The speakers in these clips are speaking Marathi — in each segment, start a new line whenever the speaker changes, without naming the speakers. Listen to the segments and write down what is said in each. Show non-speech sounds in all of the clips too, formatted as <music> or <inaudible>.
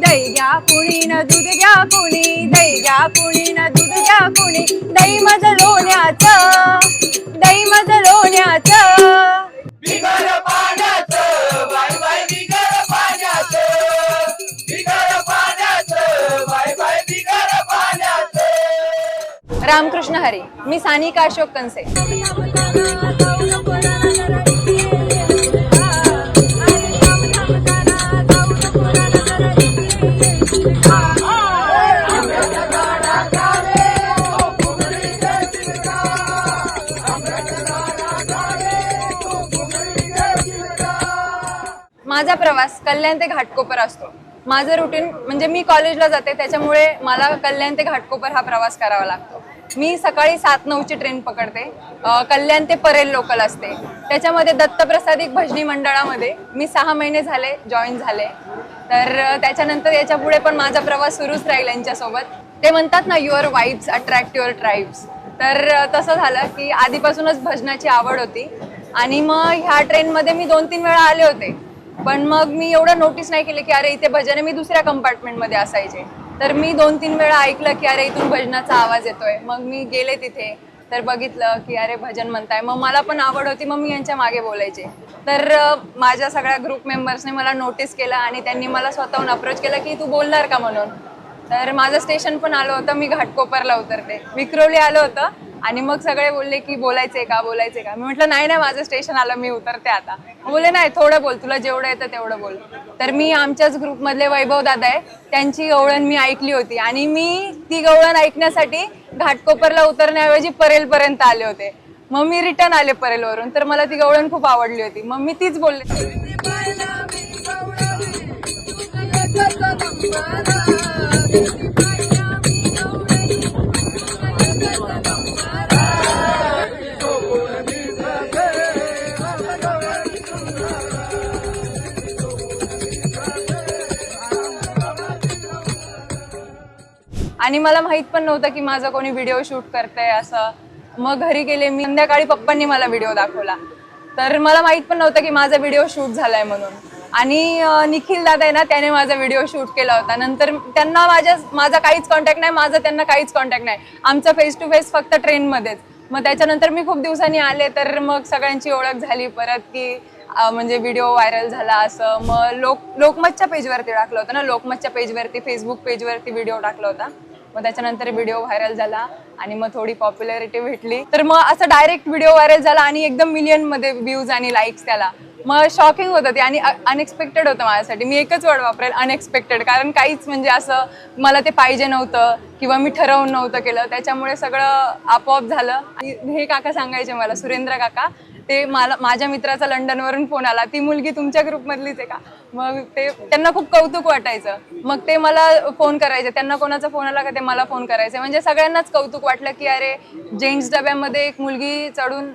दही घ्या कुणी न दूध घ्या कुणी दही घ्या कुणी न दूध घ्या कुणी दही मज लोण्याचं दही मज लोण्याचं.
बिगर पाण्याचं बाय बाय बिगर पाण्याचं बिगर पाण्याचं बाय बाय बिगर पाण्याचं.
रामकृष्ण हरी मी सानिका अशोक कनसे. <laughs> प्रवास कल्याण ते घाटकोपर असतो. माझं रुटीन म्हणजे मी कॉलेजला जाते त्याच्यामुळे मला कल्याण ते घाटकोपर हा प्रवास करावा लागतो. मी सकाळी सात नऊची ट्रेन पकडते कल्याण ते परेल लोकल असते. त्याच्यामध्ये दत्तप्रसादिक भजनी मंडळामध्ये मी सहा महिने झाले जॉईन झाले. तर त्याच्यानंतर याच्यापुढे पण माझा प्रवास सुरूच राहील यांच्यासोबत. ते म्हणतात ना your vibes attract your tribes तर तसं झालं की आधीपासूनच भजनाची आवड होती. आणि मग ह्या ट्रेनमध्ये मी दोन तीन वेळा आले होते. पण मग मी एवढं नोटीस नाही केलं की अरे इथे भजन मी दुसऱ्या कंपार्टमेंटमध्ये असायचे. तर मी दोन तीन वेळा ऐकलं की अरे इथून भजनाचा आवाज येतोय. मग मी गेले तिथे तर बघितलं की अरे भजन म्हणताय. मग मला पण आवड होती मग मी यांच्या मागे बोलायचे. तर माझ्या सगळ्या ग्रुप मेंबर्सने मला नोटीस केलं आणि त्यांनी मला स्वतःहून अप्रोच केलं की तू बोलणार का म्हणून? तर माझं स्टेशन पण आलं होतं मी घाटकोपरला उतरते विक्रोली आलं होतं आणि मग सगळे बोलले की बोलायचे का बोलायचे का? मी म्हटलं नाही नाही माझं स्टेशन आलं मी उतरते आता. मग बोलले नाही थोडं बोल तुला जेवढं येतं तेवढं बोल. तर मी आमच्याच ग्रुपमधले वैभव दादा आहे त्यांची गवळण मी ऐकली होती आणि मी ती गवळण ऐकण्यासाठी घाटकोपरला उतरण्याऐवजी परेलपर्यंत आले होते. मग मी रिटर्न आले परेलवरून तर मला ती गवळण खूप आवडली होती. मग मी तीच बोलले. आणि मला माहीत पण नव्हतं की माझा कोणी व्हिडिओ शूट करतंय असं. मग घरी गेले मी संध्याकाळी पप्पांनी मला व्हिडिओ दाखवला. तर मला माहीत पण नव्हतं की माझा व्हिडिओ शूट झालाय म्हणून. आणि निखिल दादा आहे ना त्याने माझा व्हिडिओ शूट केला होता. नंतर त्यांना माझ्या माझा काहीच कॉन्टॅक्ट नाही माझा त्यांना काहीच कॉन्टॅक्ट नाही. आमचा फेस टू फेस फक्त ट्रेनमध्येच मग त्याच्यानंतर मी खूप दिवसांनी आले तर मग सगळ्यांची ओळख झाली परत की म्हणजे व्हिडिओ व्हायरल झाला असं. मग लोक लोकमतच्या पेजवरती टाकलं होतं ना लोकमतच्या पेजवरती फेसबुक पेजवरती व्हिडिओ टाकला होता. मग त्याच्यानंतर व्हिडिओ व्हायरल झाला आणि मग थोडी पॉप्युलॅरिटी भेटली. तर मग असं डायरेक्ट व्हिडिओ व्हायरल झाला आणि एकदम मिलियनमध्ये व्ह्यूज आणि लाईक्स त्याला. मग शॉकिंग होतं ते आणि अनएक्सपेक्टेड होतं माझ्यासाठी. मी एकच वर्ड वापरेल अनएक्सपेक्टेड कारण काहीच म्हणजे असं मला ते पाहिजे नव्हतं किंवा मी ठरवून नव्हतं केलं. त्याच्यामुळे सगळं आपोआप झालं. आणि हे काका सांगायचे मला सुरेंद्र काका. ते मला माझ्या मित्राचा लंडनवरून फोन आला. ती मुलगी तुमच्या ग्रुपमधलीच आहे का? मग ते त्यांना खूप कौतुक वाटायचं. मग ते मला फोन करायचे. त्यांना कोणाचा फोन आला का? ते मला फोन करायचे. म्हणजे सगळ्यांनाच कौतुक वाटलं की अरे जेंट्स डब्यामध्ये एक मुलगी चढून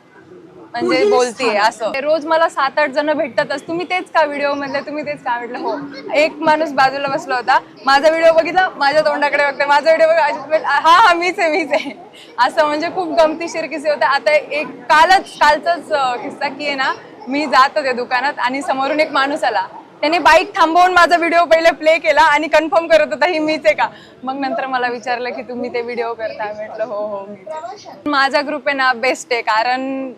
म्हणजे बोलतीये असं. रोज मला सात आठ जण भेटतातच तुम्ही तेच का व्हिडिओ मधले? तुम्ही तेच का म्हटलं? हो. एक माणूस बाजूला बसला होता. माझा व्हिडिओ बघितला? माझ्या तोंडाकडे बघते माझा व्हिडिओ हा हा मीच आहे मीच आहे. असं म्हणजे खूप गमतीशीर किस्से होते. आता एक कालच कालचाच किस्सा की आहे ना मी जात होते दुकानात आणि समोरून एक माणूस आला. त्याने बाईक थांबवून माझा व्हिडिओ पहिले प्ले केला आणि कन्फर्म करत होता ही मीच आहे का? मग नंतर मला विचारलं की तुम्ही ते व्हिडिओ करता. म्हटलं हो हो मी माझा ग्रुप आहे ना बेस्ट आहे. कारण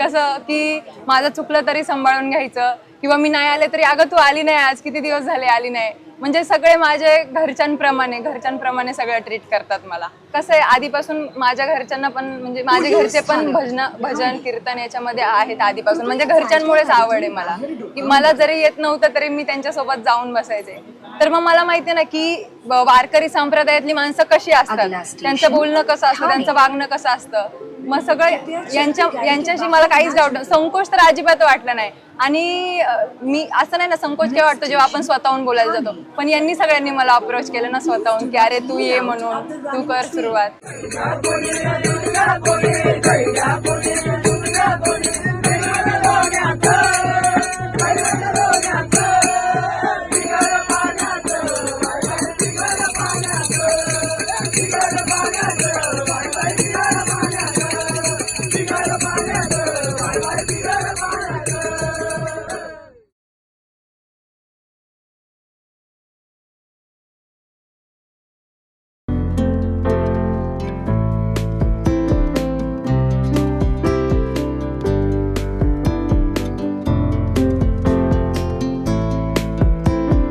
कसं की माझं चुकलं तरी सांभाळून घ्यायचं. किंवा मी नाही आले तरी अगं तू आली नाही आज. किती दिवस झाले आली नाही? म्हणजे सगळे माझे घरच्यांप्रमाणे घरच्यांप्रमाणे सगळं ट्रीट करतात मला. कसं आहे आधीपासून माझ्या घरच्यांना पण म्हणजे माझे घरचे पण भजन भजन कीर्तन याच्यामध्ये आहेत आधीपासून. म्हणजे घरच्यांमुळेच आवड आहे मला. की मला जरी येत नव्हतं तरी मी त्यांच्यासोबत जाऊन बसायचे. तर मग मला माहिती आहे ना की वारकरी संप्रदायातली माणसं कशी असतात? त्यांचं बोलणं कसं असतं? त्यांचं वागणं कसं असतं? मग सगळं यांच्या यांच्याशी मला काहीच डाऊट संकोच तर अजिबात वाटलं नाही. आणि मी असं नाही ना संकोच केव्हा वाटतो जेव्हा आपण स्वतःहून बोलायला जातो. पण यांनी सगळ्यांनी मला अप्रोच केलं ना स्वतःहून की अरे तू ये म्हणून तू कर सुरुवात.